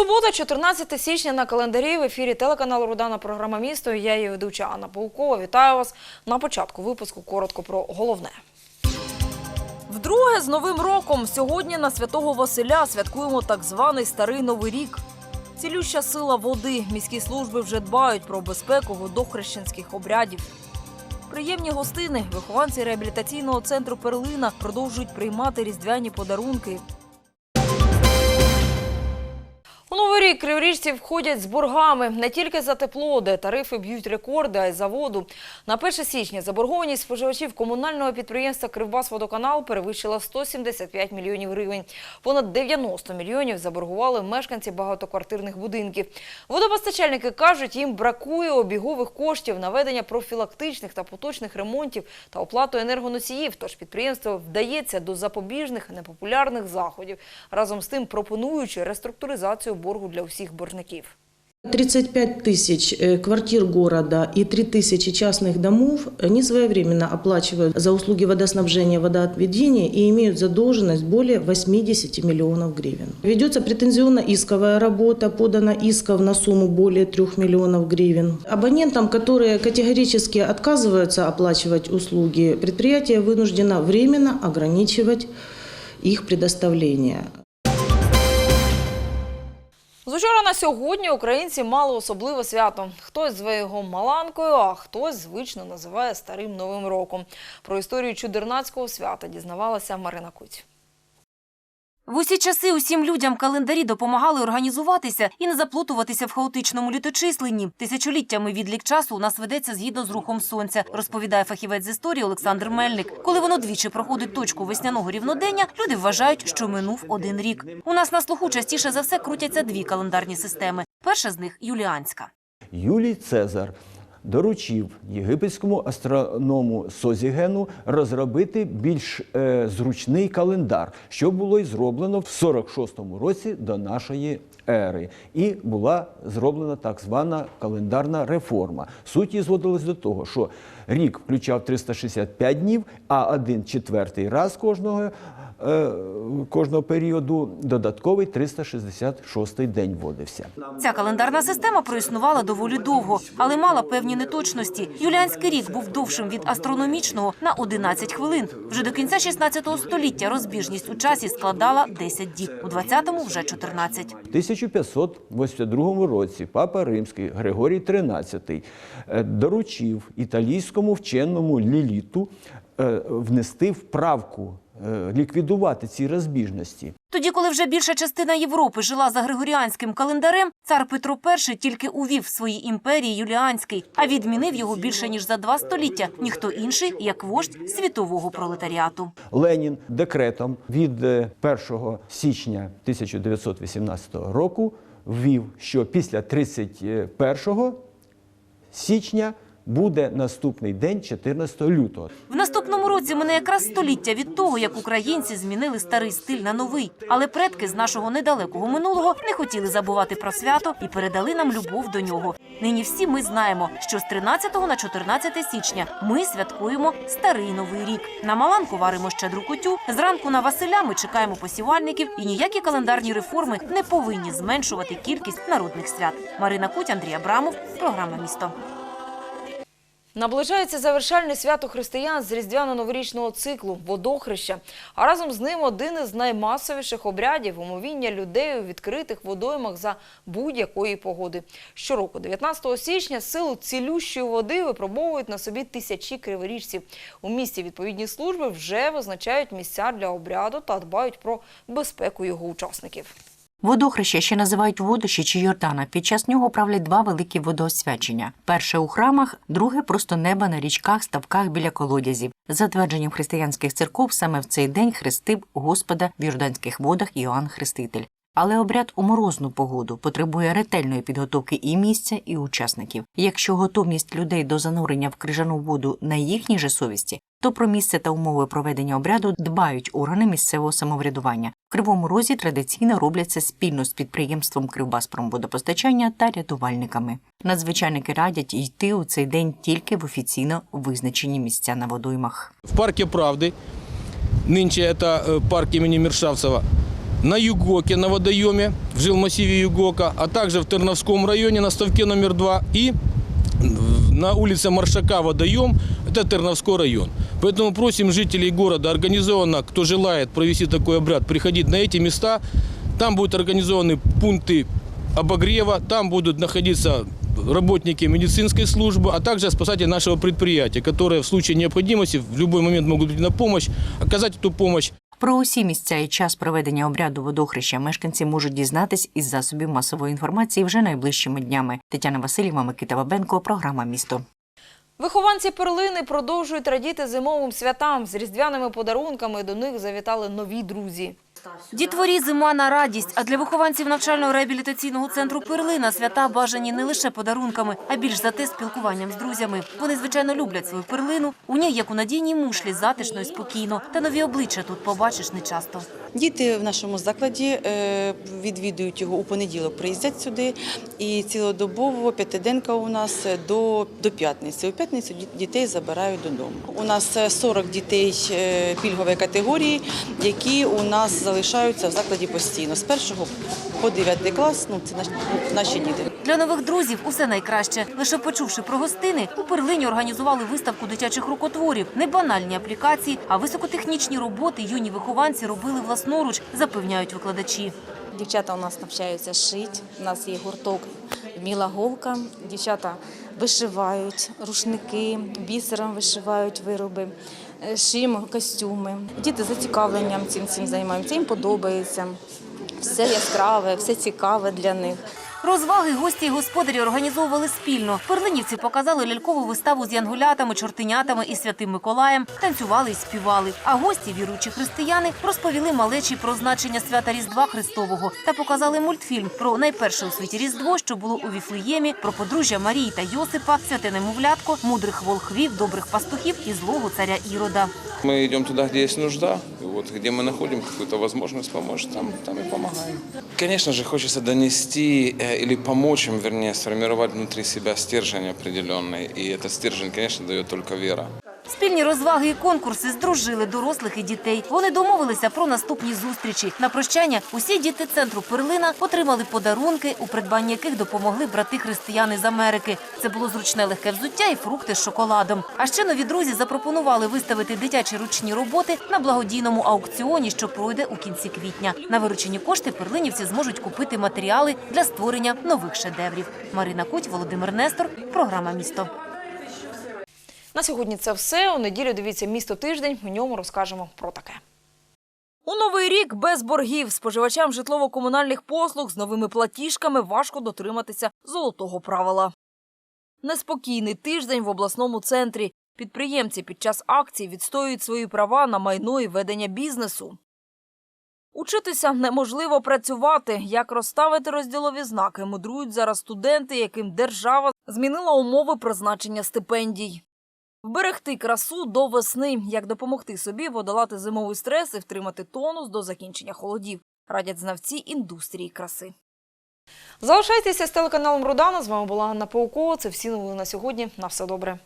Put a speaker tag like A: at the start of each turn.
A: Субота, 14 січня на календарі в ефірі телеканалу Рудана програма місто. Я її ведуча Анна Паукова. Вітаю вас на початку випуску. Коротко про головне. Вдруге з новим роком сьогодні на святого Василя святкуємо так званий старий новий рік. Цілюща сила води. Міські служби вже дбають про безпеку водохрещенських обрядів. Приємні гостини, вихованці реабілітаційного центру Перлина продовжують приймати різдвяні подарунки. У криворіжці входять з боргами не тільки за тепло, де тарифи б'ють рекорди, а й за воду. На 1 січня заборгованість споживачів комунального підприємства «Кривбасводоканал» перевищила 175 мільйонів гривень. Понад 90 мільйонів заборгували мешканці багатоквартирних будинків. Водопостачальники кажуть, їм бракує обігових коштів на ведення профілактичних та поточних ремонтів та оплату енергоносіїв. Тож підприємство вдається до запобіжних непопулярних заходів, разом з тим пропонуючи реструктуризацію боргу для усіх боржників.
B: 35 тысяч э, квартир города и 3 тысячи частных домов не своевременно оплачивают за услуги водоснабжения, водоотведения и имеют задолженность более 80 миллионов гривен. Ведется претензионно-исковая работа, подана исков на сумму более 3 миллионов гривен. Абонентам, которые категорически отказываются оплачивать услуги, предприятие вынуждено временно ограничивать их предоставление.
A: З учора на сьогодні українці мали особливе свято. Хтось зве його Маланкою, а хтось звично називає Старим Новим роком. Про історію чудернацького свята дізнавалася Марина Куць.
C: В усі часи усім людям календарі допомагали організуватися і не заплутуватися в хаотичному літочисленні. Тисячоліттями відлік часу у нас ведеться згідно з рухом сонця, розповідає фахівець з історії Олександр Мельник. Коли воно двічі проходить точку весняного рівнодення, люди вважають, що минув один рік. У нас на слуху частіше за все крутяться дві календарні системи. Перша з них юліанська.
D: Юлій Цезар доручив єгипетському астроному Созігену розробити більш е, зручний календар, що було й зроблено в 46-му році до нашої ери. І була зроблена так звана календарна реформа. Суть її зводилась до того, що рік включав 365 днів, а один четвертий раз кожного. Е, Кожного періоду додатковий 366 день вводився.
C: Ця календарна система проіснувала доволі довго, але мала певні неточності. Юліанський рік був довшим від астрономічного на 11 хвилин. Вже до кінця 16 століття розбіжність у часі складала 10 діб, у 20-му – вже 14.
D: В 1582 році папа римський Григорій XIII е, доручив італійському вченому Ліліту е, внести вправку, ліквідувати ці розбіжності.
C: Тоді, коли вже більша частина Європи жила за григоріанським календарем, цар Петро І тільки увів в свої імперії юліанський, а відмінив його більше ніж за два століття. Ніхто інший, як вождь світового пролетаріату.
D: Ленін декретом від е, 1 січня 1918 року ввів, що після 31 січня буде наступний день 14 лютого.
C: В наступному році мене якраз століття від того, як українці змінили старий стиль на новий. Але предки з нашого недалекого минулого не хотіли забувати про свято і передали нам любов до нього. Нині всі ми знаємо, що з 13 на 14 січня ми святкуємо старий новий рік. На Маланку варимо щедру кутю. Зранку на Василя ми чекаємо посівальників, і ніякі календарні реформи не повинні зменшувати кількість народних свят. Марина Куть, Андрій Абрамов, програма місто.
A: Наближається завершальне свято християн з різдвяно-новорічного циклу – водохреща. А разом з ним один із наймасовіших обрядів – умовіння людей у відкритих водоймах за будь-якої погоди. Щороку, 19 січня, силу цілющої води випробовують на собі тисячі криворіжців. У місті відповідні служби вже визначають місця для обряду та дбають про безпеку його учасників.
E: Водохреща ще називають водощі чи Йордана. Під час нього правлять два великі водоосвячення: перше у храмах, друге просто неба на річках, ставках біля колодязів. За твердженням християнських церков, саме в цей день хрестив Господа в Йорданських водах Іоанн Хреститель. Але обряд у морозну погоду потребує ретельної підготовки і місця, і учасників. Якщо готовність людей до занурення в крижану воду на їхній же совісті, то про місце та умови проведення обряду дбають органи місцевого самоврядування. В Кривому Розі традиційно роблять це спільно з підприємством Кривбаспромводопостачання та рятувальниками. Надзвичайники радять йти у цей день тільки в офіційно визначені місця на водоймах.
F: В парке Правды, нынче это э, парк имени Мершавцева, На Югоке, на водоеме, в жилмассиве Югока, а также в Терновском районе на ставке номер 2 и на улице Маршака водоем, это Терновской район. Поэтому просим жителей города организованно, кто желает провести такой обряд, приходить на эти места. Там будут организованы пункты обогрева, там будут находиться работники медицинской службы, а также спасатели нашего предприятия, которые в случае необходимости в любой момент могут прийти на помощь, оказать эту помощь.
E: Про усі місця і час проведення обряду водохреща мешканці можуть дізнатись із засобів масової інформації вже найближчими днями. Тетяна Васильєва, Микита Бабенко, програма Місто.
A: Вихованці перлини продовжують радіти зимовим святам. З різдвяними подарунками до них завітали нові друзі.
C: Дітворі зима на радість. А для вихованців навчально-реабілітаційного центру Перлина свята бажані не лише подарунками, а більш за те спілкуванням з друзями. Вони звичайно люблять свою перлину. У ній, як у надійній мушлі, затишно і спокійно. Та нові обличчя тут побачиш нечасто.
G: Діти в нашому закладі е, відвідують його у понеділок, приїздять сюди. І цілодобово п'ятиденка у нас до, до п'ятниці. У п'ятницю дітей забирають додому. У нас е, 40 дітей е, пільгової категорії, які у нас залишаються в закладі постійно з першого по 9 клас. Ну це наші, наші діти.
C: Для нових друзів усе найкраще. Лише почувши про гостини, у перлині організували виставку дитячих рукотворів. Не банальні аплікації, а високотехнічні роботи юні вихованці робили власноруч, запевняють викладачі.
H: Дівчата у нас навчаються шити. У нас є гурток Міла голка. Дівчата вишивають рушники, бісером вишивають вироби, шиємо костюми. Діти зацікавленням цим цим займаються. Їм подобається. Все яскраве, все цікаве для них.
C: Розваги гості і господарі організовували спільно. Перлинівці показали лялькову виставу з янгулятами, чортенятами і святим Миколаєм, танцювали і співали. А гості, віруючі християни, розповіли малечі про значення свята Різдва Христового та показали мультфільм про найперше у світі Різдво, що було у Віфлеємі, про подружжя Марії та Йосипа, святе немовлятко, мудрих волхвів, добрих пастухів і злого царя Ірода.
I: Мы идем туда, где есть нужда, и вот где мы находим какую-то возможность помочь, там, там и помогаем. Конечно же, хочется донести э, или помочь им, вернее, сформировать внутри себя стержень определенный, и этот стержень, конечно, дает только вера.
C: Спільні розваги і конкурси здружили дорослих і дітей. Вони домовилися про наступні зустрічі. На прощання усі діти центру Перлина отримали подарунки, у придбанні яких допомогли брати християни з Америки. Це було зручне легке взуття і фрукти з шоколадом. А ще нові друзі запропонували виставити дитячі ручні роботи на благодійному аукціоні, що пройде у кінці квітня. На виручені кошти перлинівці зможуть купити матеріали для створення нових шедеврів. Марина Куть, Володимир Нестор, програма Місто.
A: На сьогодні це все. У неділю дивіться місто тиждень. У ньому розкажемо про таке. У новий рік без боргів споживачам житлово-комунальних послуг з новими платіжками важко дотриматися золотого правила. Неспокійний тиждень в обласному центрі. Підприємці під час акцій відстоюють свої права на майно і ведення бізнесу. Учитися неможливо працювати. Як розставити розділові знаки, мудрують зараз студенти, яким держава змінила умови призначення стипендій. Вберегти красу до весни, як допомогти собі подолати зимовий стрес і втримати тонус до закінчення холодів, радять знавці індустрії краси. Залишайтеся з телеканалом Рудана. З вами була Анна Паукова. Це всі новини на сьогодні. На все добре.